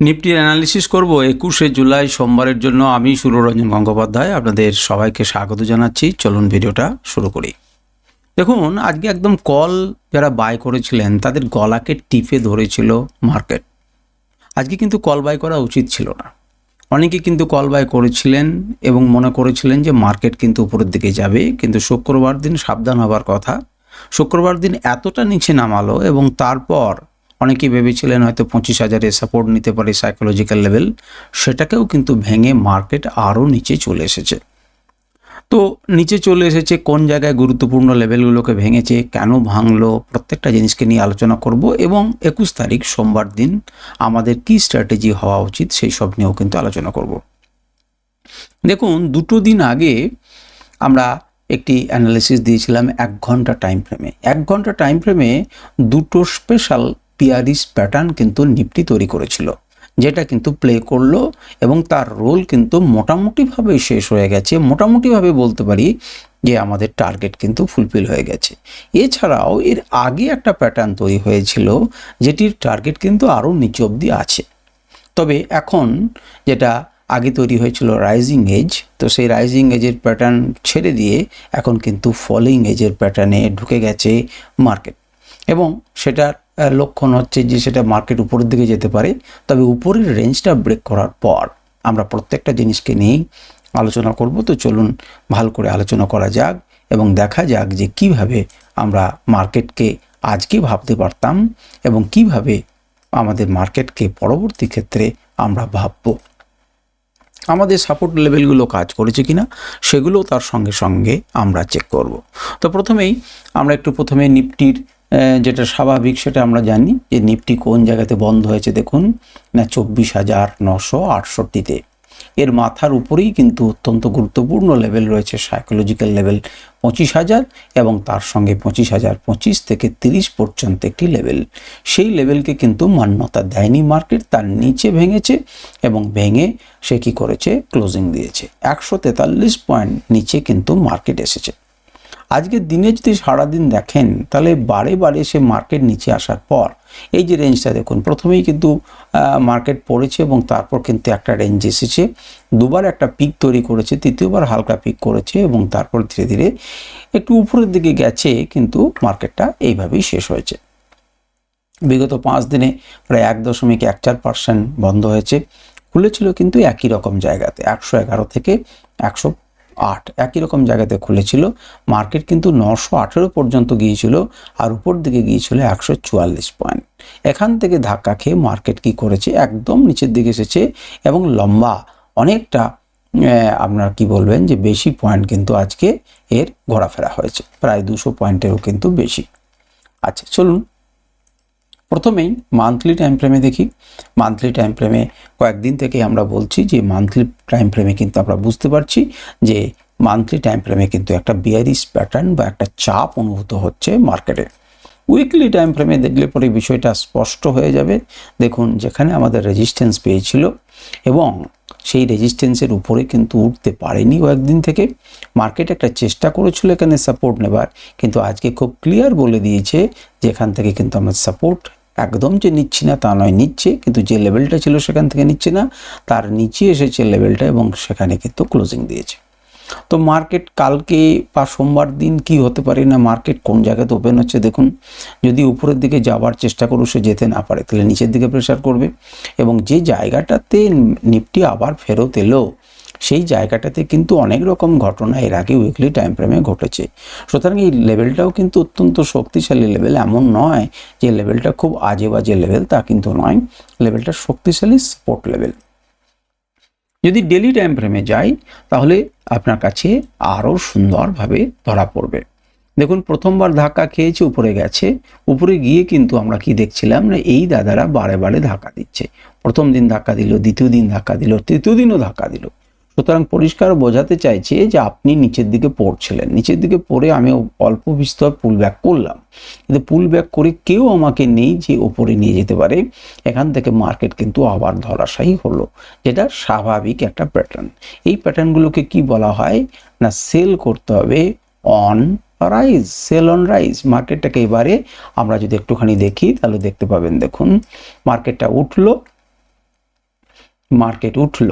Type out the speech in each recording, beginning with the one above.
নিফটির analysis করব। একুশে জুলাই সোমবারের জন্য আমি সুররঞ্জন গঙ্গোপাধ্যায় আপনাদের সবাইকে স্বাগত জানাচ্ছি। চলুন ভিডিওটা শুরু করি। দেখুন, আজকে একদম কল যারা বাই করেছিলেন, তাদের গলাকে টিপে ধরেছিল মার্কেট আজকে কিন্তু কল বাই করা উচিত ছিল না। অনেকে কিন্তু কল বাই করেছিলেন এবং মনে করেছিলেন যে মার্কেট কিন্তু উপরের দিকে যাবে, কিন্তু শুক্রবার দিন সাবধান হবার কথা। শুক্রবার দিন এতটা নিচে নামালো এবং তারপর অনেকেই ভেবেছিলেন হয়তো পঁচিশ হাজারে সাপোর্ট নিতে পারে সাইকোলজিক্যাল লেভেল সেটাকেও কিন্তু ভেঙে মার্কেট আরও নিচে চলে এসেছে। তো নিচে চলে এসেছে, কোন জায়গায় গুরুত্বপূর্ণ লেভেলগুলোকে ভেঙেছে, কেন ভাঙলো, প্রত্যেকটা জিনিসকে নিয়ে আলোচনা করব এবং একুশ তারিখ সোমবার দিন আমাদের কি স্ট্র্যাটেজি হওয়া উচিত সেই সব নিয়েও কিন্তু আলোচনা করব। দেখুন, দুটো দিন আগে আমরা একটি অ্যানালিসিস দিয়েছিলাম এক ঘণ্টা টাইম ফ্রেমে এক ঘণ্টা টাইম ফ্রেমে দুটো স্পেশাল পিয়ারিস প্যাটার্ন কিন্তু নিফটি তৈরি করেছিল, যেটা কিন্তু প্লে করল এবং তার রোল কিন্তু মোটামুটিভাবে শেষ হয়ে গেছে। মোটামুটিভাবে বলতে পারি যে আমাদের টার্গেট কিন্তু ফুলফিল হয়ে গেছে। এছাড়াও এর আগে একটা প্যাটার্ন তৈরি হয়েছিল, যেটির টার্গেট কিন্তু আরও নিচে অবধি আছে। তবে এখন যেটা আগে তৈরি হয়েছিল রাইজিং এজ তো সেই রাইজিং এজের প্যাটার্ন ছেড়ে দিয়ে এখন কিন্তু ফলিং এজের প্যাটার্নে ঢুকে গেছে মার্কেট এবং সেটার লক্ষণ হচ্ছে যে সেটা মার্কেট উপরের দিকে যেতে পারে। তবে উপরের রেঞ্জটা ব্রেক করার পর আমরা প্রত্যেকটা জিনিসকে নিয়েই আলোচনা করব। তো চলুন ভালো করে আলোচনা করা যাক এবং দেখা যাক যে কীভাবে আমরা মার্কেটকে আজকে ভাবতে পারতাম এবং কীভাবে আমাদের মার্কেটকে পরবর্তী ক্ষেত্রে আমরা ভাববো। আমাদের সাপোর্ট লেভেলগুলো কাজ করেছে কিনা সেগুলো তার সঙ্গে সঙ্গে আমরা চেক করব। তো প্রথমেই আমরা একটু প্রথমে নিফটির আহ, যেটা স্বাভাবিক, সেটা আমরা জানি যে নিফটি কোন জায়গাতে বন্ধ হয়েছে দেখুন, না চব্বিশ হাজার নশো আটষট্টিতে। এর মাথার উপরেই কিন্তু অত্যন্ত গুরুত্বপূর্ণ লেভেল রয়েছে সাইকোলজিক্যাল লেভেল পঁচিশ হাজার এবং তার সঙ্গে পঁচিশ হাজার পঁচিশ থেকে তিরিশ পর্যন্ত একটি লেভেল সেই লেভেলকে কিন্তু মান্যতা দেয়নি মার্কেট, তার নিচে ভেঙেছে এবং ভেঙে সে কি করেছে? ক্লোজিং দিয়েছে। একশো তেতাল্লিশ পয়েন্ট নিচে কিন্তু মার্কেট এসেছে। আজকে দিনে যদি সারাদিন দেখেন, তাহলে বারে বারে সে মার্কেট নিচে আসার পর, এই যে রেঞ্জটা দেখুন, প্রথমেই কিন্তু মার্কেট পড়েছে এবং তারপর কিন্তু একটা রেঞ্জ এসেছে। দুবার একটা পিক তৈরি করেছে, তৃতীয়বার হালকা পিক করেছে এবং তারপর ধীরে ধীরে একটু উপরের দিকে গেছে, কিন্তু মার্কেটটা এইভাবেই শেষ হয়েছে। বিগত পাঁচ দিনে প্রায় এক দশমিক এক চার পার্সেন্ট বন্ধ হয়েছে। খুলেছিল কিন্তু একই রকম জায়গাতে, একশো এগারো থেকে একশো আট। একই রকম জায়গাতে খুলেছিল। মার্কেট কিন্তু নশো আঠেরো পর্যন্ত গিয়েছিল আর উপর দিকে গিয়েছিল একশো চুয়াল্লিশ পয়েন্ট। এখান থেকে ধাক্কা খেয়ে মার্কেট কি করেছে? একদম নিচের দিকে এসেছে এবং লম্বা, অনেকটা আপনার কি বলবেন যে বেশি পয়েন্ট কিন্তু আজকে এর ঘোরাফেরা হয়েছে। প্রায় দুশো পয়েন্টেরও কিন্তু বেশি। আচ্ছা চলুন প্রথমেই মান্থলি টাইম ফ্রেমে দেখি। মান্থলি টাইম ফ্রেমে কয়েকদিন থেকে আমরা বলছি যে মান্থলি টাইম ফ্রেমে কিন্তু আমরা বুঝতে পারছি যে মান্থলি টাইম ফ্রেমে কিন্তু একটা বিয়ারিস প্যাটার্ন বা একটা চাপ অনুভূত হচ্ছে মার্কেটে উইকলি টাইম ফ্রেমে দেখলে পরে বিষয়টা স্পষ্ট হয়ে যাবে। দেখুন, যেখানে আমাদের রেজিস্ট্যান্স পেয়েছিল এবং সেই রেজিস্ট্যান্সের উপরে কিন্তু উঠতে পারেনি কয়েকদিন থেকে। মার্কেট একটা চেষ্টা করেছিল এখানে সাপোর্ট নেবার, কিন্তু আজকে খুব ক্লিয়ার বলে দিয়েছে যে এখান থেকে কিন্তু আমরা সাপোর্ট একদম যে নিচ্ছি না তা নয়, নিচ্ছে। কিন্তু যে লেভেলটা ছিল সেখান থেকে নিচ্ছে না, তার নিচে এসেছে লেভেলটা এবং সেখানে কিন্তু ক্লোজিং দিয়েছে। তো মার্কেট কালকে বা সোমবার দিন কি হতে পারে না মার্কেট কোন জায়গাতে ওপেন হচ্ছে দেখুন। যদি উপরের দিকে যাওয়ার চেষ্টা করো সে যেতে না পারে, তাহলে নিচের দিকে প্রেশার করবে। এবং যে জায়গাটাতে নিফটি আবার ফেরত এলো, সেই জায়গাটাতে কিন্তু অনেক রকম ঘটনা এর আগে উইকলি টাইম ফ্রেমে ঘটেছে। সুতরাং এই লেভেলটাও কিন্তু অত্যন্ত শক্তিশালী লেভেল এমন নয় যে লেভেলটা খুব আজে বাজে লেভেল তা কিন্তু নয়। লেভেলটা শক্তিশালী স্পোর্ট লেভেল যদি ডেলি টাইম ফ্রেমে যাই, তাহলে আপনার কাছে আরও সুন্দরভাবে ধরা পড়বে। দেখুন, প্রথমবার ধাক্কা খেয়েছে, উপরে গেছে। উপরে গিয়ে কিন্তু আমরা কি দেখছিলাম না, এই দাদারা বারে বারে ধাক্কা দিচ্ছে। প্রথম দিন ধাক্কা দিল, দ্বিতীয় দিন ধাক্কা দিল, তৃতীয় দিনও ধাক্কা দিল। সুতরাং পরিষ্কার বোঝাতে চাইছে যে আপনি নিচের দিকে পড়ছিলেন। নিচের দিকে পড়ে আমি অল্প বিস্তর পুল ব্যাক করলাম। কিন্তু পুল ব্যাক করে কেউ আমাকে নেই যে ওপরে নিয়ে যেতে পারে। এখান থেকে মার্কেট কিন্তু আবার ধরাশায়ী হলো, যেটা স্বাভাবিক একটা প্যাটার্ন এই প্যাটার্নগুলোকে কি বলা হয়? না সেল করতে হবে on rise sell on rise মার্কেটটাকে এবারে আমরা যদি একটুখানি দেখি, তাহলে দেখতে পাবেন, দেখুন মার্কেটটা উঠল মার্কেট উঠল।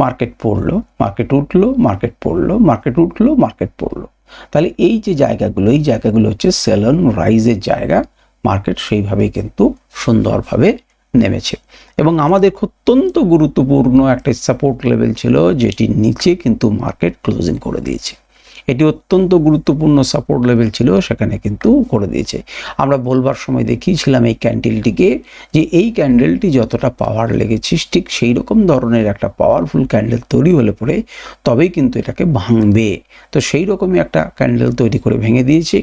মার্কেট পড়ল, মার্কেট উঠল, মার্কেট পড়ল, মার্কেট উঠল, মার্কেট পড়ল। তাহলে এই যে জায়গাগুলো, এই জায়গাগুলো হচ্ছে সেলন রাইজের জায়গা। মার্কেট সেইভাবেই কিন্তু সুন্দরভাবে নেমেছে। এবং আমাদের অত্যন্ত গুরুত্বপূর্ণ একটা সাপোর্ট লেভেল ছিল যেটির নিচে কিন্তু মার্কেট ক্লোজিং করে দিয়েছে। এটি অত্যন্ত গুরুত্বপূর্ণ সাপোর্ট লেভেল ছিল, সেখানে কিন্তু করে দিয়েছে। আমরা বলবার সময় দেখিয়েছিলাম এই ক্যান্ডেলটিকে যে এই ক্যান্ডেলটি যতটা পাওয়ার লেগেছে, ঠিক সেই রকম ধরনের একটা পাওয়ারফুল ক্যান্ডেল তৈরি হলে পরে তবেই কিন্তু এটাকে ভাঙবে। তো সেই রকমই একটা ক্যান্ডেল তৈরি করে ভেঙে দিয়েছে।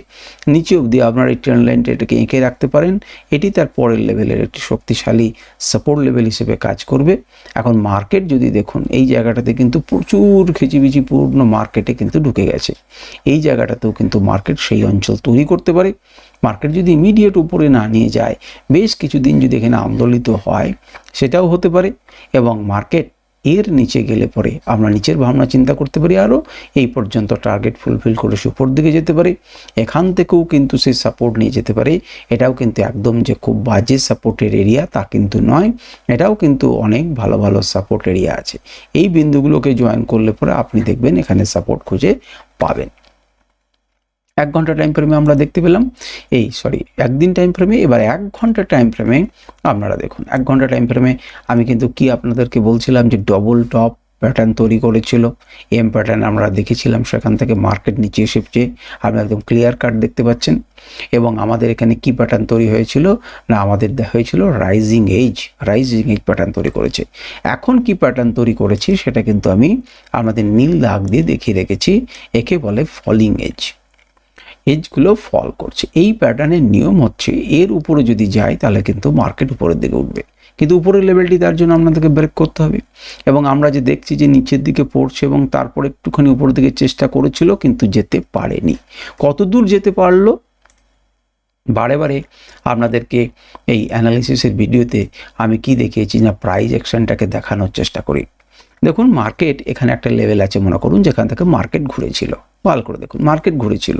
নিচে অবধি আপনার এই ট্রেন লাইনটা এটাকে এঁকে রাখতে পারেন। এটি তার পরের লেভেলের একটি শক্তিশালী সাপোর্ট লেভেল হিসেবে কাজ করবে। এখন মার্কেট যদি দেখুন, এই জায়গাটাতে কিন্তু প্রচুর খিচিবিচি পূর্ণ মার্কেটে কিন্তু ঢুকে গেছে। এই জায়গাটাতেও কিন্তু মার্কেট সেই অঞ্চল তৈরি করতে পারে। মার্কেট যদি ইমিডিয়েট উপরে না নিয়ে যায়, বেশ কিছুদিন যদি এখানে আন্দোলিত হয়, সেটাও হতে পারে এবং মার্কেট এর নিচে গেলে পরে আমরা নিচের ভাবনা চিন্তা করতে পারি, আরও এই পর্যন্ত টার্গেট ফুলফিল করে সুপর দিকে যেতে পারে। এখান থেকেও কিন্তু সে সাপোর্ট নিয়ে যেতে পারে। এটাও কিন্তু একদম যে খুব বাজে সাপোর্টের এরিয়া তা কিন্তু নয়। এটাও কিন্তু অনেক ভালো ভালো সাপোর্ট এরিয়া আছে। এই বিন্দুগুলোকে জয়েন করলে পরে আপনি দেখবেন এখানে সাপোর্ট খুঁজে পাবেন। এক ঘণ্টা টাইম ফ্রেমে আমরা দেখতে পেলাম। এই সরি একদিন টাইম ফ্রেমে এবার এক ঘণ্টা টাইম ফ্রেমে আপনারা দেখুন। এক ঘণ্টা টাইম ফ্রেমে আমি কিন্তু কি আপনাদেরকে বলছিলাম যে ডবল টপ প্যাটার্ন তৈরি করেছিল। এম প্যাটার্ন আমরা দেখেছিলাম, সেখান থেকে মার্কেট নিচে এসেছে। আপনি একদম ক্লিয়ার কাট দেখতে পাচ্ছেন। এবং আমাদের এখানে কি প্যাটার্ন তৈরি হয়েছিল? না, আমাদের হয়েছিল rising edge rising edge pattern তৈরি করেছে। এখন কি প্যাটার্ন তৈরি করেছি, সেটা কিন্তু আমি আমাদের নীল দাগ দিয়ে দেখিয়ে রেখেছি। একে বলে ফলিং এজ এজগুলো ফল করছে। এই প্যাটার্নের নিয়ম হচ্ছে, এর উপরে যদি যায়, তাহলে কিন্তু মার্কেট উপরের দিকে উঠবে। কিন্তু উপরের লেভেলটি তার জন্য আপনাদেরকে ব্রেক করতে হবে। এবং আমরা যে দেখছি যে নিচের দিকে পড়ছে এবং তারপর একটুখানি উপরের দিকে চেষ্টা করেছিল, কিন্তু যেতে পারেনি। কত দূর যেতে পারল? বারে বারে আপনাদেরকে এই অ্যানালিসিসের ভিডিওতে আমি কি দেখিয়েছি না প্রাইজ অ্যাকশনটাকে দেখানোর চেষ্টা করি। দেখুন মার্কেট এখানে একটা লেভেল আছে, মনে করুন, যেখান থেকে মার্কেট ঘুরেছিল। ভালো করে দেখুন মার্কেট ঘুরেছিল।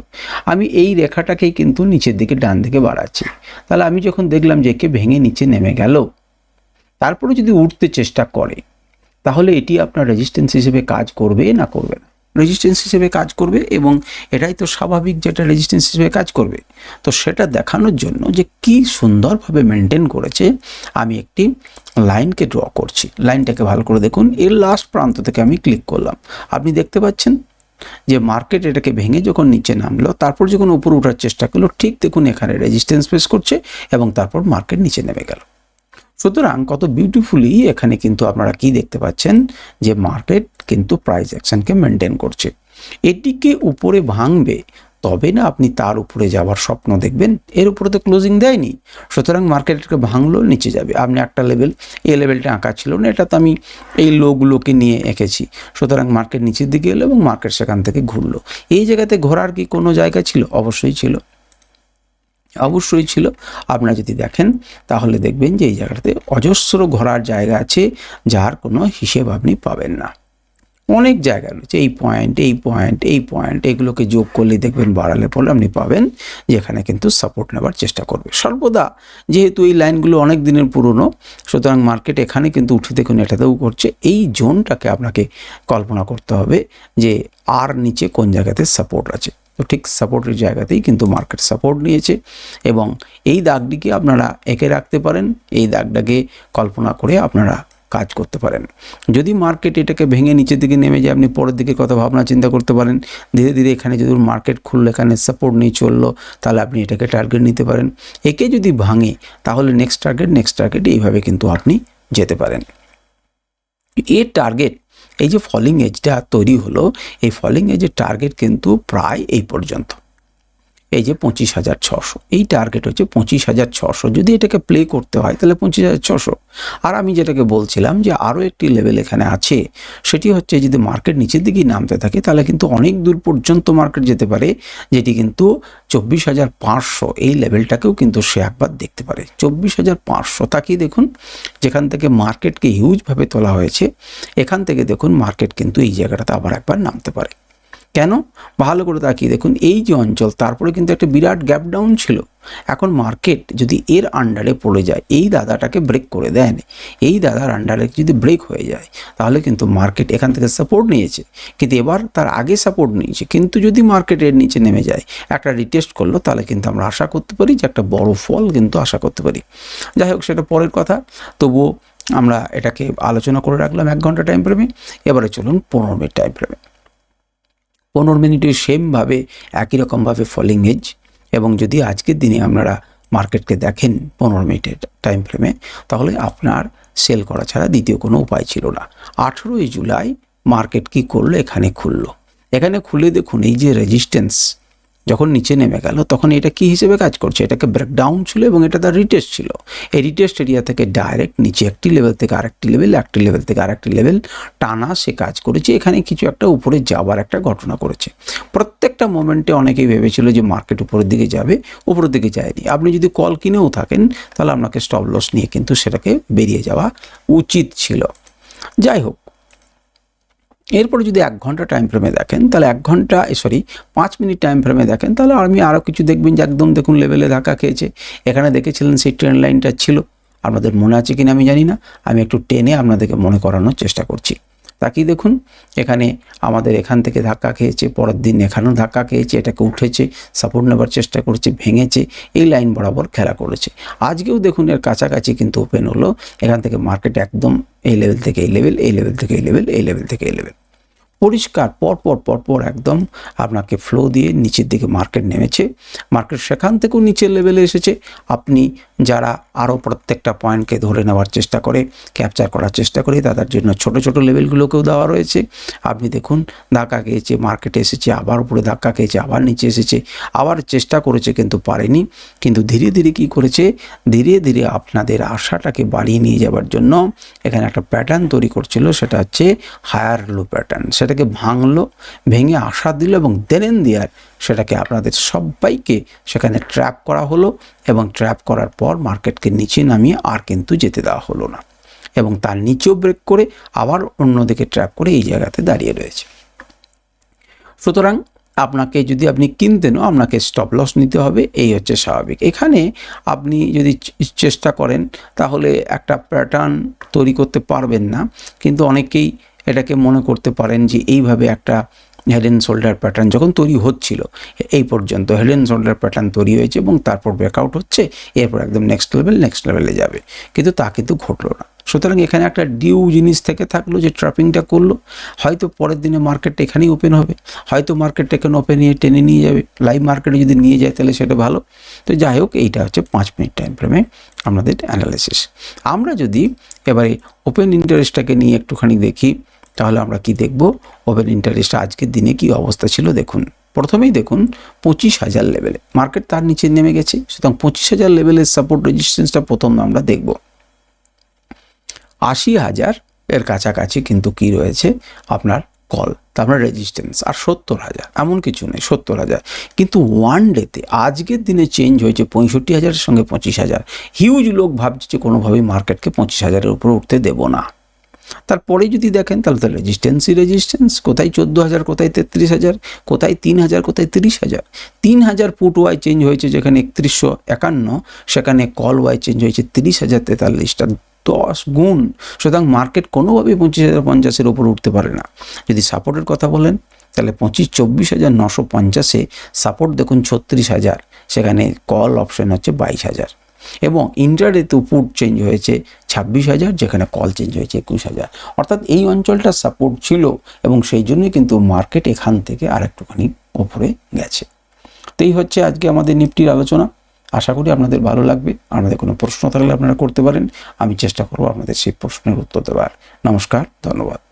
আমি এই রেখাটাকেই কিন্তু নিচের দিকে ডান দিকে বাড়াচ্ছি। তাহলে আমি যখন দেখলাম যে একে ভেঙে নিচে নেমে গেল তারপরে যদি উঠতে চেষ্টা করে, তাহলে এটি আপনার রেজিস্ট্যান্স হিসেবে কাজ করবে না করবে না? রেজিস্ট্যান্স হিসেবে কাজ করবে এবং এটাই তো স্বাভাবিক যেটা রেজিস্ট্যান্স হিসেবে কাজ করবে। তো সেটা দেখানোর জন্য যে কি সুন্দরভাবে মেনটেন করেছে, আমি একটি লাইনকে ড্র করছি। লাইনটাকে ভালো করে দেখুন, এর লাস্ট প্রান্ত থেকে আমি ক্লিক করলাম। আপনি দেখতে পাচ্ছেন যে মার্কেট এটাকে ভেঙে যখন নিচে নামলো, তারপর যখন উপরে ওঠার চেষ্টা করল, ঠিক দেখুন এখানে রেজিস্ট্যান্স ফেস করছে এবং তারপর মার্কেট নিচে নেমে গেল। সুতরাং কত বিউটিফুলি এখানে কিন্তু আপনারা কি দেখতে পাচ্ছেন যে মার্কেট কিন্তু প্রাইস অ্যাকশনকে মেনটেন করছে। এটিকে উপরে ভাঙবে, তবে না আপনি তার উপরে যাওয়ার স্বপ্ন দেখবেন। এর উপরে তো ক্লোজিং দেয়নি। সুতরাং মার্কেটকে ভাঙলো নিচে যাবে। আপনি একটা লেভেল এই লেভেলটা আঁকা ছিল না, এটা তো আমি এই লোগুলোকে নিয়ে এঁকেছি। সুতরাং মার্কেট নিচের দিকে এলো এবং মার্কেট সেখান থেকে ঘুরলো। এই জায়গাতে ঘোরার কি কোনো জায়গা ছিল? অবশ্যই ছিল। অবশ্যই ছিল। আপনারা যদি দেখেন, তাহলে দেখবেন যে এই জায়গাটাতে অজস্র ঘোরার জায়গা আছে, যার কোনো হিসেব আপনি পাবেন না। অনেক জায়গা রয়েছে, এই পয়েন্ট এই পয়েন্ট এই পয়েন্ট এগুলোকে যোগ করলে দেখবেন বাড়ালে পরে আপনি পাবেন, যেখানে কিন্তু সাপোর্ট নেবার চেষ্টা করবে। সর্বদা যেহেতু এই লাইনগুলো অনেক দিনের পুরনো, সুতরাং মার্কেট এখানে কিন্তু উঠে দেখুন এটাতেও করছে। এই জোনটাকে আপনাকে কল্পনা করতে হবে যে আর নিচে কোন জায়গাতে সাপোর্ট আছে। তো ঠিক সাপোর্টের জায়গাতেই কিন্তু মার্কেট সাপোর্ট নিয়েছে এবং এই দাগটিকে আপনারা এঁকে রাখতে পারেন, এই দাগটাকে কল্পনা করে আপনারা কাজ করতে পারেন। যদি মার্কেট এটাকে ভেঙে নিচের দিকে নেমে যায়, আপনি পরের দিকে কথা ভাবনা চিন্তা করতে পারেন, ধীরে ধীরে এখানে যদি মার্কেট খুললে, এখানে সাপোর্ট নিয়ে চলল, তাহলে আপনি এটাকে টার্গেট নিতে পারেন। একে যদি ভাঙে, তাহলে নেক্সট টার্গেট নেক্সট টার্গেট এইভাবে কিন্তু আপনি যেতে পারেন। এর টার্গেট এই যে ফলিং এজটা তৈরি হলো এই ফলিং এজের টার্গেট কিন্তু প্রায় এই পর্যন্ত। এই যে পঁচিশ হাজার ছশো। এই টার্গেট হচ্ছে পঁচিশ হাজার ছশো। যদি এটাকে প্লে করতে হয়, তাহলে পঁচিশ হাজার ছশো। আর আমি যেটাকে বলছিলাম যে আরও একটি লেভেল এখানে আছে, সেটি হচ্ছে যদি মার্কেট নিচের দিকেই নামতে থাকে, তাহলে কিন্তু অনেক দূর পর্যন্ত মার্কেট যেতে পারে, যেটি কিন্তু চব্বিশ হাজার পাঁচশো। এই লেভেলটাকেও কিন্তু সে একবার দেখতে পারে। চব্বিশ হাজার পাঁচশো, তাকিয়ে দেখুন, যেখান থেকে মার্কেটকে হিউজভাবে তোলা হয়েছে, এখান থেকে দেখুন মার্কেট কিন্তু এই জায়গাটাতে আবার একবার নামতে পারে। কেন? ভালো করে তাকিয়ে দেখুন, এই যে অঞ্চল, তারপরে কিন্তু একটা বিরাট গ্যাপ ডাউন ছিল। এখন মার্কেট যদি এর আন্ডারে পড়ে যায়, এই দাদাটাকে ব্রেক করে দেয় না। এই দাদার আন্ডারে যদি ব্রেক হয়ে যায়, তাহলে কিন্তু মার্কেট এখান থেকে সাপোর্ট নিয়েছে। কিন্তু এবার তার আগে সাপোর্ট নিয়েছে। কিন্তু যদি মার্কেট এর নিচে নেমে যায়, একটা রিটেস্ট করল, তাহলে কিন্তু আমরা আশা করতে পারি যে একটা বড় ফল কিন্তু আশা করতে পারি। যাই হোক, সেটা পরের কথা। তবুও আমরা এটাকে আলোচনা করে রাখলাম এক ঘণ্টা টাইম ফ্রেমে এবারে চলুন পনেরো মিনিট টাইম ফ্রেমে পনেরো মিনিটে সেমভাবে একই রকমভাবে ফলিং এজ এবং যদি আজকের দিনে আপনারা মার্কেটকে দেখেন পনেরো মিনিটের টাইম ফ্রেমে তাহলে আপনার সেল করা ছাড়া দ্বিতীয় কোনো উপায় ছিল না। আঠেরোই জুলাই মার্কেট কি করল? এখানে খুললো। এখানে খুলে দেখুন, এই যে রেজিস্ট্যান্স যখন নিচে নেমে গেল, তখন এটা কি হিসেবে কাজ করছে? এটাকে ব্রেকডাউন ছিল এবং এটা তার রিটেস্ট ছিল। এই রিটেস্ট এরিয়া থেকে ডাইরেক্ট নিচে একটি লেভেল থেকে আরেকটি লেভেল একটি লেভেল থেকে আরেকটি লেভেল টানা সে কাজ করেছে। এখানে কিছু একটা উপরে যাওয়ার একটা ঘটনা করেছে। প্রত্যেকটা মোমেন্টে অনেকেই ভেবেছিল যে মার্কেট উপরের দিকে যাবে, উপরের দিকে যায়নি। আপনি যদি কল কিনেও থাকেন, তাহলে আপনাকে স্টপ লস নিয়ে কিন্তু সেটাকে বেরিয়ে যাওয়া উচিত ছিল। যাই হোক এরপরে যদি এক ঘণ্টা টাইম ফ্রেমে দেখেন, তাহলে এক ঘণ্টা সরি পাঁচ মিনিট টাইম ফ্রেমে দেখেন, তাহলে আমি আরও কিছু দেখবেন যে একদম দেখুন লেভেলে ধাক্কা খেয়েছে। এখানে দেখেছিলেন সেই ট্রেন লাইনটা ছিল। আপনাদের মনে আছে কিনা আমি জানি না। আমি একটু টেনে আপনাদেরকে মনে করানোর চেষ্টা করছি। তাকিয়ে দেখুন, এখানে আমাদের এখান থেকে ধাক্কা খেয়েছে, পরের দিন এখানেও ধাক্কা খেয়েছে, এটাকে উঠেছে সাপোর্ট নেবার চেষ্টা করেছে, ভেঙেছে, এই লাইন বরাবর খেলা করেছে। আজকেও দেখুন এর কাছাকাছি কিন্তু ওপেন হলো, এখান থেকে মার্কেট একদম এই লেভেল থেকে এই লেভেল এই লেভেল থেকে এই লেভেল এই লেভেল থেকে এই লেভেল পরিষ্কার, পরপর পরপর একদম আপনাকে ফ্লো দিয়ে নিচের দিকে মার্কেট নেমেছে। মার্কেট সেখান থেকেও নিচের লেভেলে এসেছে। আপনি যারা আরও প্রত্যেকটা পয়েন্টকে ধরে নেওয়ার চেষ্টা করে ক্যাপচার করার চেষ্টা করে, তাদের জন্য ছোট ছোট লেভেলগুলোকেও দেওয়া রয়েছে। আপনি দেখুন, ধাক্কা খেয়েছে মার্কেটে এসেছে, আবার উপরে ধাক্কা খেয়েছে, আবার নিচে এসেছে, আবার চেষ্টা করেছে কিন্তু পারেনি। কিন্তু ধীরে ধীরে কি করেছে? ধীরে ধীরে আপনাদের আশাটাকে বাড়িয়ে নিয়ে যাওয়ার জন্য এখানে একটা প্যাটার্ন তৈরি করছিল, সেটা হচ্ছে হায়ার লো প্যাটার্ন সেটাকে ভাঙলো, ভেঙে আশা দিল এবং দেনেন দেয়ার সেটাকে আপনাদের সবাইকে সেখানে ট্র্যাপ করা হলো এবং ট্র্যাপ করার পর মার্কেটকে নিচে নামিয়ে আর কিন্তু যেতে দেওয়া হলো না এবং তার নিচেও ব্রেক করে আবার অন্যদিকে ট্র্যাপ করে এই জায়গাতে দাঁড়িয়ে রয়েছে। সুতরাং আপনাকে যদি আপনি কিনতেনও আপনাকে স্টপ লস নিতে হবে, এই হচ্ছে স্বাভাবিক। এখানে আপনি যদি চেষ্টা করেন, তাহলে একটা প্যাটার্ন তৈরি করতে পারবেন না। কিন্তু অনেকেই এটাকে মনে করতে পারেন যে এইভাবে একটা হেড অ্যান্ড শোল্ডার প্যাটার্ন যখন তৈরি হচ্ছিল, এই পর্যন্ত হেড অ্যান্ড শোল্ডার প্যাটার্ন তৈরি হয়েছে এবং তারপর ব্রেকআউট হচ্ছে, এরপর একদম নেক্সট লেভেল, নেক্সট লেভেলে যাবে। কিন্তু তা কিন্তু ঘটলো না। সুতরাং এখানে একটা ডিউ জিনিস থেকে থাকল যে ট্রাপিংটা করল, হয়তো পরের দিনে মার্কেট এখানেই ওপেন হবে, হয়তো মার্কেট এখানে ওপেন নিয়ে টেনে নিয়ে যাবে, লাইভ মার্কেটে যদি নিয়ে যায় তাহলে সেটা ভালো। তো যাই হোক, এইটা হচ্ছে পাঁচ মিনিট টাইম ফ্রেমে আমাদের অ্যানালাইসিস আমরা যদি এবারে ওপেন ইন্টারেস্টটাকে নিয়ে একটুখানি দেখি তাহলে আমরা কি দেখব? ওপেন ইন্টারেস্ট আজকের দিনে কি অবস্থা ছিল? দেখুন, প্রথমেই দেখুন পঁচিশ হাজার লেভেলে মার্কেট তার নিচে নেমে গেছে। সুতরাং পঁচিশ হাজার লেভেলের সাপোর্ট রেজিস্ট্যান্সটা প্রথম আমরা দেখব। আশি হাজার এর কাছাকাছি কিন্তু কি রয়েছে? আপনার কল তারপরে রেজিস্ট্যান্স আর সত্তর হাজার, এমন কিছু নেই, সত্তর হাজার। কিন্তু ওয়ান ডেতে আজকের দিনে চেঞ্জ হয়েছে পঁয়ষট্টি হাজারের সঙ্গে পঁচিশ হাজার। হিউজ লোক ভাবছে যে কোনোভাবেই মার্কেটকে পঁচিশ হাজারের উপরে উঠতে দেবো না। তারপরে যদি দেখেন, তাহলে তাহলে রেজিস্ট্যান্সই রেজিস্ট্যান্স কোথায় চোদ্দ হাজার কোথায় তেত্রিশ হাজার কোথায় তিন হাজার কোথায় তিরিশ হাজার তিন হাজার ফুট ওয়াই চেঞ্জ হয়েছে যেখানে একত্রিশশো একান্ন, সেখানে কল ওয়াই চেঞ্জ হয়েছে তিরিশ হাজার তেতাল্লিশটা, দশ গুণ। সুতরাং মার্কেট কোনোভাবেই পঁচিশ হাজার পঞ্চাশের ওপর উঠতে পারে না। যদি সাপোর্টের কথা বলেন, তাহলে পঁচিশ চব্বিশ হাজার নশো পঞ্চাশে সাপোর্ট দেখুন ছত্রিশ হাজার সেখানে কল অপশন হচ্ছে বাইশ হাজার এবং ইন্টারডেতেও পুট চেঞ্জ হয়েছে ছাব্বিশ হাজার, যেখানে কল চেঞ্জ হয়েছে একুশ হাজার। অর্থাৎ এই অঞ্চলটা সাপোর্ট ছিল এবং সেই জন্যই কিন্তু মার্কেট এখান থেকে আর একটুখানি ওপরে গেছে। তো এই হচ্ছে আজকে আমাদের নিফটির আলোচনা। আশা করি আপনাদের ভালো লাগবে। আপনাদের কোনো প্রশ্ন থাকলে আপনারা করতে পারেন। আমি চেষ্টা করব আপনাদের সেই প্রশ্নের উত্তর দেওয়ার। নমস্কার, ধন্যবাদ।